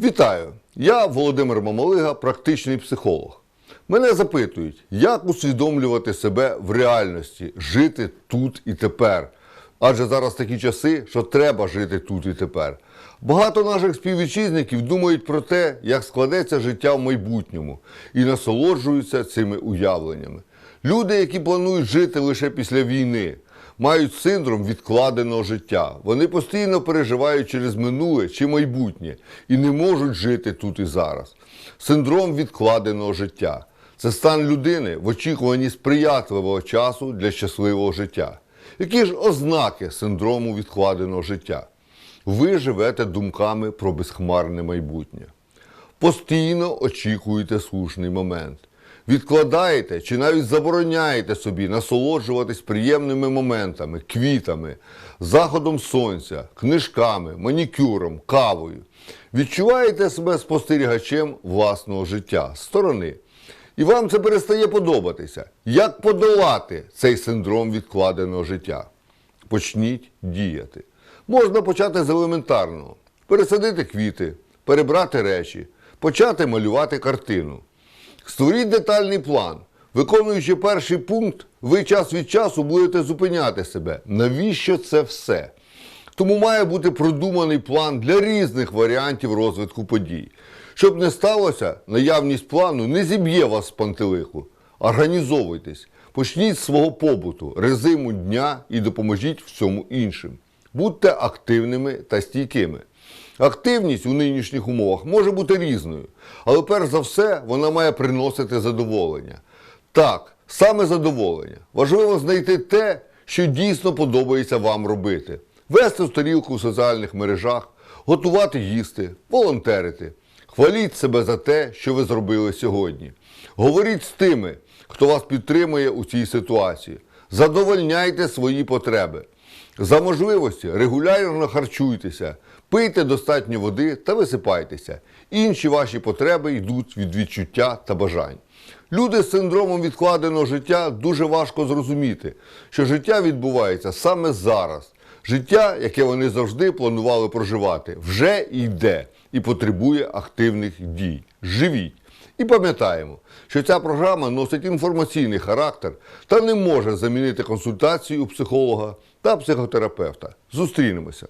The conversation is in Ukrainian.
Вітаю! Я Володимир Мамалига, практичний психолог. Мене запитують, як усвідомлювати себе в реальності, жити тут і тепер. Адже зараз такі часи, що треба жити тут і тепер. Багато наших співвітчизників думають про те, як складеться життя в майбутньому, і насолоджуються цими уявленнями. Люди, які планують жити лише після війни, мають синдром відкладеного життя. Вони постійно переживають через минуле чи майбутнє і не можуть жити тут і зараз. Синдром відкладеного життя це стан людини в очікуванні сприятливого часу для щасливого життя. Які ж ознаки синдрому відкладеного життя? Ви живете думками про безхмарне майбутнє. Постійно очікуєте слушний момент. Відкладаєте чи навіть забороняєте собі насолоджуватись приємними моментами, квітами, заходом сонця, книжками, манікюром, кавою. Відчуваєте себе спостерігачем власного життя сторони. І вам це перестає подобатися. Як подолати цей синдром відкладеного життя? Почніть діяти. Можна почати з елементарного: пересадити квіти, перебрати речі, почати малювати картину. Створіть детальний план. Виконуючи перший пункт, ви час від часу будете зупиняти себе. Навіщо це все? Тому має бути продуманий план для різних варіантів розвитку подій. Щоб не сталося, наявність плану не зіб'є вас з пантелику. Організовуйтесь, почніть з свого побуту, резиму дня і допоможіть в цьому іншим. Будьте активними та стійкими. Активність у нинішніх умовах може бути різною, але перш за все вона має приносити задоволення. Так, саме задоволення. Важливо знайти те, що дійсно подобається вам робити. Вести сторілку в соціальних мережах, готувати їсти, волонтерити. Хваліть себе за те, що ви зробили сьогодні. Говоріть з тими, хто вас підтримує у цій ситуації. Задовольняйте свої потреби. За можливості регулярно харчуйтеся, пийте достатньо води та висипайтеся. Інші ваші потреби йдуть від відчуття та бажань. Люди з синдромом відкладеного життя дуже важко зрозуміти, що життя відбувається саме зараз. Життя, яке вони завжди планували проживати, вже йде і потребує активних дій. Живіть! І пам'ятаємо, що ця програма носить інформаційний характер та не може замінити консультацію у психолога та психотерапевта. Зустрінемося!